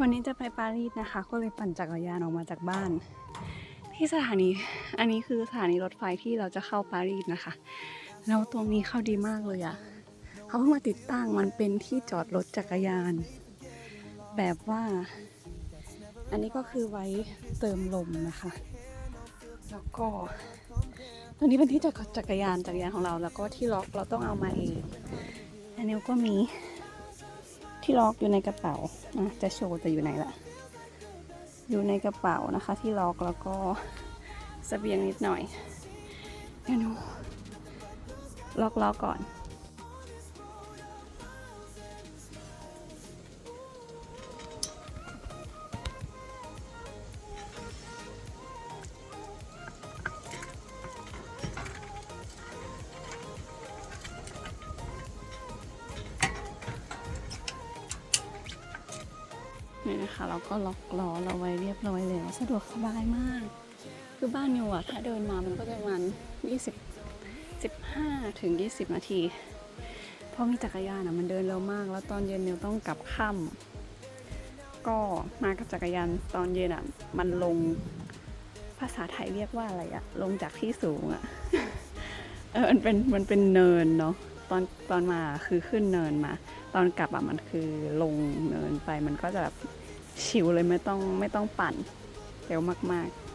วันนี้จะไปปารีสนะคะ ก็เลยปั่นจักรยานออกมาจากบ้าน ที่สถานี อันนี้คือสถานีรถไฟที่เราจะเข้าปารีสนะคะ แล้วตรงนี้เข้าดีมากเลยอะเขาเพิ่งมาติดตั้งมันเป็นที่จอดรถจักรยาน แบบว่า อันนี้ก็คือไว้เติมลมนะคะ แล้วก็ตรงนี้เป็นที่จอดจักรยานจักรยานของเรา แล้วก็ที่ล็อกเราต้องเอามาเองอันนี้ก็มี ที่ล็อกอยู่ในกระเป๋าจะโชว์แต่อยู่ไหนล่ะอยู่ในกระเป๋านะคะ ที่ล็อกแล้วก็เสบียงนิดหน่อยเดี๋ยวหนูล็อกล้อก่อน นี่นะคะเราก็ล็อกล้อเราไว้เรียบร้อยแล้วสะดวกสบายมาก คือบ้านนิวอะถ้าเดินมามันก็จะประมาณ20 15ถึง20 นาทีเพราะมีจักรยานอะมันเดินเร็วมาก แล้วตอนเย็นนิวต้องกลับค่ำก็มากับจักรยานตอนเย็นอะมันลงภาษาไทยเรียกว่าอะไรอะลงจากที่สูงอะเออมันเป็นมันเป็นเนินเนาะ ตอนตอนมาคือขึ้นเนินมา ตอนกลับอะมันคือลงเนินไปมันก็จะแบบชิวเลยไม่ต้องไม่ต้องปั่นเร็วมากๆ